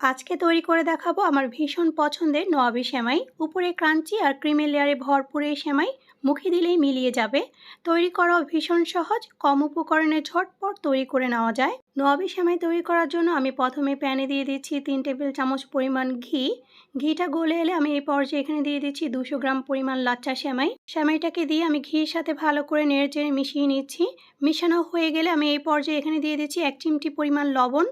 আজকে তৈরি করে দেখাবো আমার ভীষণ পছন্দের নোয়াবি সেমাই। উপরে ক্রাঞ্চি আর ক্রিমের লেয়ারে ভরপুর এই সেমাই মুখে দিলেই মিলিয়ে যাবে। তৈরি করাও ভীষণ সহজ, কম উপকরণে ঝটপট তৈরি করে নেওয়া যায়। নোয়াবি সেমাই তৈরি করার জন্য আমি প্রথমে প্যানে দিয়ে দিচ্ছি তিন টেবিল চামচ পরিমাণ ঘি। ঘিটা গলে এলে আমি এই পর্যায়ে এখানে দিয়ে দিচ্ছি দুশো গ্রাম পরিমাণ লাচ্চা সেমাই। সেমাইটাকে দিয়ে আমি ঘির সাথে ভালো করে নেড়ে চেড়ে মিশিয়ে নিচ্ছি। মিশানো হয়ে গেলে আমি এই পর্যায়ে এখানে দিয়ে দিচ্ছি এক চিমটি পরিমাণ লবণ।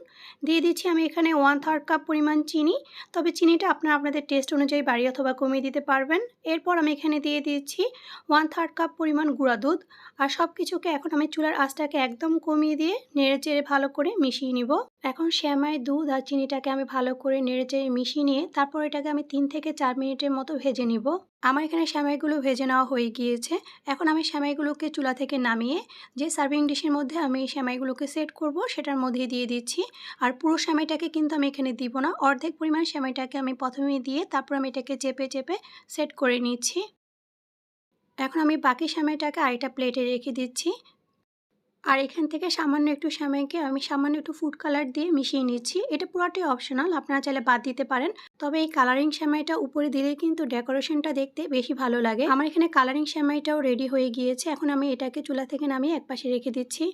দিয়ে দিচ্ছি আমি এখানে ওয়ান থার্ড পরিমাণ চিনি। তবে চিনিটা আপনার আপনাদের টেস্ট অনুযায়ী বাড়িয়ে অথবা কমিয়ে দিতে পারবেন। এরপর আমি এখানে দিয়ে দিয়েছি ওয়ান থার্ড কাপ পরিমাণ গুঁড়া দুধ। আর সব কিছুকে এখন আমি চুলার আঁচটাকে একদম কমিয়ে দিয়ে নেড়ে চেড়ে ভালো করে মিশিয়ে নিব। এখন শ্যামাই দুধ আর চিনিটাকে আমি ভালো করে নেড়ে চেড়ে মিশিয়ে নিয়ে তারপর এটাকে আমি তিন থেকে চার মিনিটের মতো ভেজে নিব। আমার এখানে শ্যামাইগুলো ভেজে নেওয়া হয়ে গিয়েছে। এখন আমি শ্যামাইগুলোকে চুলা থেকে নামিয়ে যে সার্ভিং ডিশের মধ্যে আমি শ্যামাইগুলোকে সেট করব, সেটার মধ্যে দিয়ে দিচ্ছি। আর পুরো শ্যামাইটাকে কিন্তু আমি এখানে দিব না। অর্ধেক পরিমাণ শ্যামাইটাকে আমি প্রথমে দিয়ে তারপর আমি এটাকে চেপে চেপে সেট করে নিচ্ছি। এখন আমি বাকি শ্যামাইটাকে আরেকটা প্লেটে রেখে দিচ্ছি। আর এখান থেকে সামান্য একটু শ্যামাইকে আমি সামান্য একটু ফুড কালার দিয়ে মিশিয়ে নিচ্ছি। এটা পুরোটাই অপশনাল আপনারা চাইলে বাদ দিতে পারেন। তবে এই কালারিং শ্যামাইটা উপরে দিলে কিন্তু ডেকোরেশনটা দেখতে বেশি ভালো লাগে। আমার এখানে কালারিং শ্যামাইটাও রেডি হয়ে গিয়েছে। এখন আমি এটাকে চুলা থেকে নামিয়ে একপাশে রেখে দিচ্ছি।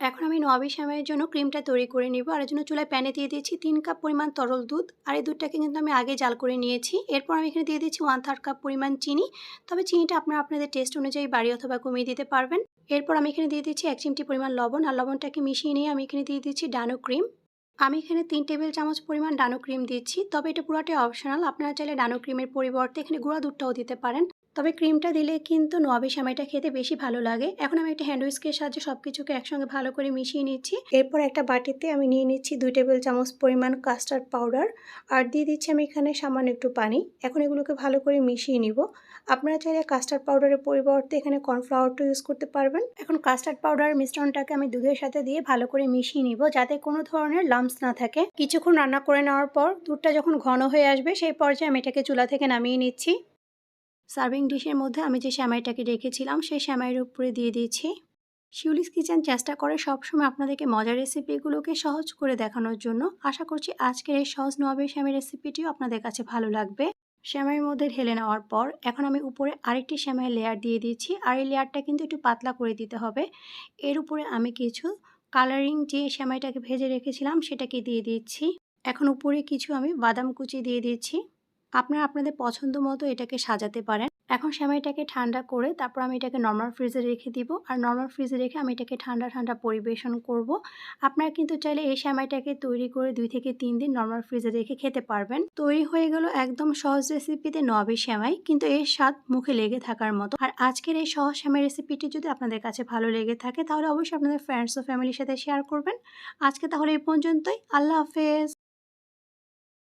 এখন আমি নবী শ্যামাইয়ের জন্য ক্রিমটা তৈরি করে নিব। আর এর জন্য চুলায় প্যানে দিয়ে দিয়েছি তিন কাপ পরিমাণ তরল দুধ। আর এই দুধটাকে কিন্তু আমি আগে জাল করে নিয়েছি। এরপর আমি এখানে দিয়ে দিচ্ছি ওয়ান থার্ড কাপ পরিমাণ চিনি। তবে চিনিটা আপনারা আপনাদের টেস্ট অনুযায়ী বাড়ি অথবা কমিয়ে দিতে পারবেন। এরপর আমি এখানে দিয়ে দিচ্ছি এক চিমটি পরিমাণ লবণ, আর লবণটাকে মিশিয়ে নিয়ে আমি এখানে দিয়ে দিচ্ছি ডানো ক্রিম। আমি এখানে তিন টেবিল চামচ পরিমাণ ডানো ক্রিম দিচ্ছি, তবে এটা পুরোটাই অপশনাল আপনারা চাইলে ডানো ক্রিমের পরিবর্তে এখানে গুঁড়া দুধটাও দিতে পারেন। তবে ক্রিমটা দিলে কিন্তু নোয়াবি সামাইটা খেতে বেশি ভালো লাগে। এখন আমি একটা হ্যান্ড উইস্কের সাহায্যে সব কিছুকে একসঙ্গে ভালো করে মিশিয়ে নিচ্ছি। এরপর একটা বাটিতে আমি নিয়ে নিচ্ছি দুই টেবিল চামচ পরিমাণ কাস্টার্ড পাউডার আর দিয়ে দিচ্ছি আমি এখানে সামান্য একটু পানি। এখন এগুলোকে ভালো করে মিশিয়ে নিব। আপনারা চাইলে কাস্টার্ড পাউডারের পরিবর্তে এখানে কর্নফ্লাওয়ারটা ইউজ করতে পারবেন। এখন কাস্টার্ড পাউডার মিশ্রণটাকে আমি দুধের সাথে দিয়ে ভালো করে মিশিয়ে নিব যাতে কোনো ধরনের লাম্পস না থাকে। কিছুক্ষণ রান্না করে নেওয়ার পর দুধটা যখন ঘন হয়ে আসবে সেই পর্যায়ে আমি এটাকে চুলা থেকে নামিয়ে নিচ্ছি। সার্ভিং ডিশের মধ্যে আমি যে শ্যামাইটাকে রেখেছিলাম, সেই শ্যামাইয়ের উপরে দিয়ে দিয়েছি। শিউলিস কিচেন চেষ্টা করে সবসময় আপনাদেরকে মজার রেসিপিগুলোকে সহজ করে দেখানোর জন্য। আশা করছি আজকের এই সহজ নবাবের শ্যামের রেসিপিটিও আপনাদের কাছে ভালো লাগবে। শ্যামাইয়ের মধ্যে ঢেলে নেওয়ার পর এখন আমি উপরে আরেকটি শ্যামাইয়ের লেয়ার দিয়ে দিয়েছি। আর এই লেয়ারটা কিন্তু একটু পাতলা করে দিতে হবে। এর উপরে আমি কিছু কালারিং যে শ্যামাইটাকে ভেজে রেখেছিলাম, সেটাকে দিয়ে দিচ্ছি এখন উপরে কিছু আমি বাদাম কুচি দিয়ে দিচ্ছি আপনারা আপনাদের পছন্দ মতো এটাকে সাজাতে পারেন। এখন সেমাইটাকে ঠান্ডা করে তারপর আমি এটাকে নর্মাল ফ্রিজে রেখে দিব। আর নর্মাল ফ্রিজে রেখে আমি এটাকে ঠান্ডা ঠান্ডা পরিবেশন করব। আপনারা কিন্তু চাইলে এই সেমাইটাকে তৈরি করে দুই থেকে তিন দিন নর্মাল ফ্রিজে রেখে খেতে পারবেন। তৈরি হয়ে গেল একদম সহজ রেসিপিতে নবে সেমাই, কিন্তু এর স্বাদ মুখে লেগে থাকার মতো। আর আজকের এই সহজ সেমাই রেসিপিটি যদি আপনাদের কাছে ভালো লেগে থাকে, তাহলে অবশ্যই আপনাদের ফ্রেন্ডস ও ফ্যামিলির সাথে শেয়ার করবেন। আজকে তাহলে এই পর্যন্তই। আল্লাহ হাফেজ।